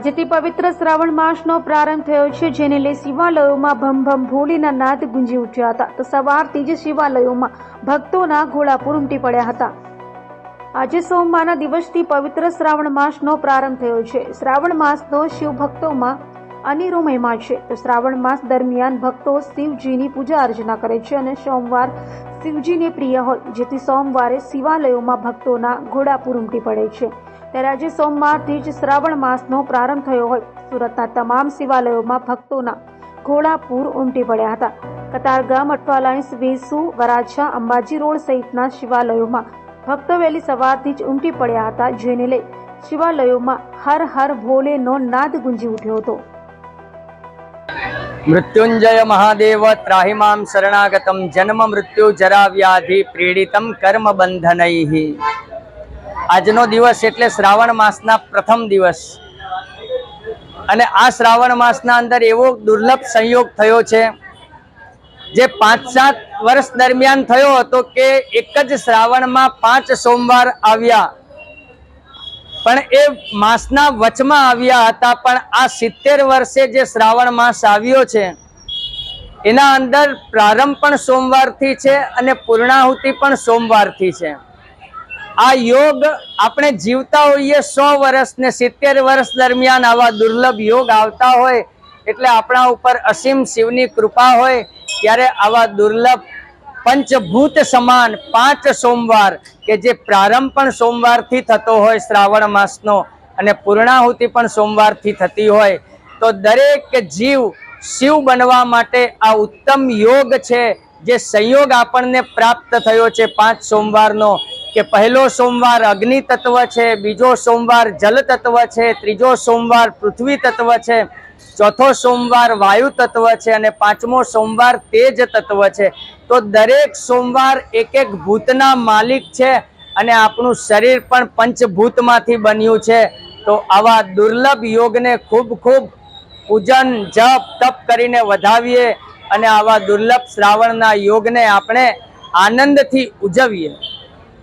આજથી પવિત્ર શ્રાવણ માસનો પ્રારંભ થયો છે, જેને લઈ શિવાલયોમાં ભમ ભમ ભોલીના નાદ ગુંજી ઉઠ્યા હતા. તો સવારથી જ શિવાલયોમાં ભક્તોના ઘોડાપુર ઉમટી પડ્યા હતા. આજે સોમવારના દિવસથી પવિત્ર શ્રાવણ માસનો પ્રારંભ થયો છે. શ્રાવણ માસનો શિવ ભક્તોમાં અનેરો મહિમા છે. તો શ્રાવણ માસ દરમિયાન ભક્તો શિવજીની પૂજા અર્ચના કરે છે અને સોમવાર શિવજીને પ્રિય હોય, જેથી સોમવારે શિવાલયોમાં ભક્તોના ઘોડાપુર ઉમટી પડે છે. ત્યારે આજે સોમવારથી જ શ્રાવણ માસનો પ્રારંભ થયો હોય. સુરતના તમામ શિવાલયોમાં ભક્તોના ઘોડાપુર ઉમટી પડ્યા હતા. કતારગામ અઠવાલાઇન્સ વેસુ, વરાછા, અંબાજી રોડ સહિતના શિવાલયોમાં ભક્તો વહેલી સવારથી જ ઉમટી પડ્યા હતા, જેને લઈ શિવાલયોમાં હર હર ભોલેનો નાદ ગુંજી ઉઠ્યો હતો. મૃત્યુંજય મહાદેવ ત્રાહિમામ શરણાગતમ, જન્મ મૃત્યુ જરા વ્યાધિ, પીડિતમ કર્મ બંધનૈઃ. આજનો દિવસ એટલે શ્રાવણ માસના પ્રથમ દિવસ. અને આ શ્રાવણ માસના અંદર એવો દુર્લભ સંયોગ થયો છે, જે પાંચ સાત વર્ષ દરમિયાન થયો હતો કે એક જ શ્રાવણમાં પાંચ સોમવાર આવ્યા. પણ એ માસના વચમાં આવ્યા હતા, પણ આ સિત્તેર વર્ષે જે શ્રાવણ માસ આવ્યો છે, એના અંદર પ્રારંભ પણ સોમવારથી છે અને પૂર્ણાહુતિ પણ સોમવારથી છે. આ યોગ આપણે જીવતા હોઈએ સો વર્ષ ને સિત્તેર વર્ષ દરમિયાન આવા દુર્લભ યોગ આવતા હોય એટલે આપણા ઉપર અસીમ શિવની કૃપા હોય, ત્યારે આવા દુર્લભ પંચભૂત સમાન પાંચ સોમવાર કે જે પ્રારંભ પણ સોમવારથી થતો હોય શ્રાવણ માસનો અને પૂર્ણાહુતિ પણ સોમવારથી થતી હોય, તો દરેક જીવ શિવ બનવા માટે આ ઉત્તમ યોગ છે, જે સંયોગ આપણને પ્રાપ્ત થયો છે પાંચ સોમવારનો. કે પહેલો સોમવાર અગ્નિ તત્વ છે, બીજો સોમવાર જલ તત્વ છે, ત્રીજો સોમવાર પૃથ્વી તત્વ છે, ચોથો સોમવાર વાયુ તત્વ છે અને પાંચમો સોમવાર તેજ તત્વ છે. તો દરેક સોમવાર એક એક ભૂતના માલિક છે અને આપણું શરીર પણ પંચભૂતમાંથી બન્યું છે. તો આવા દુર્લભ યોગને ખૂબ ખૂબ પૂજન, જપ, તપ કરીને વધાવીએ અને આવા દુર્લભ શ્રાવણના યોગને આપણે આનંદથી ઉજવીએ.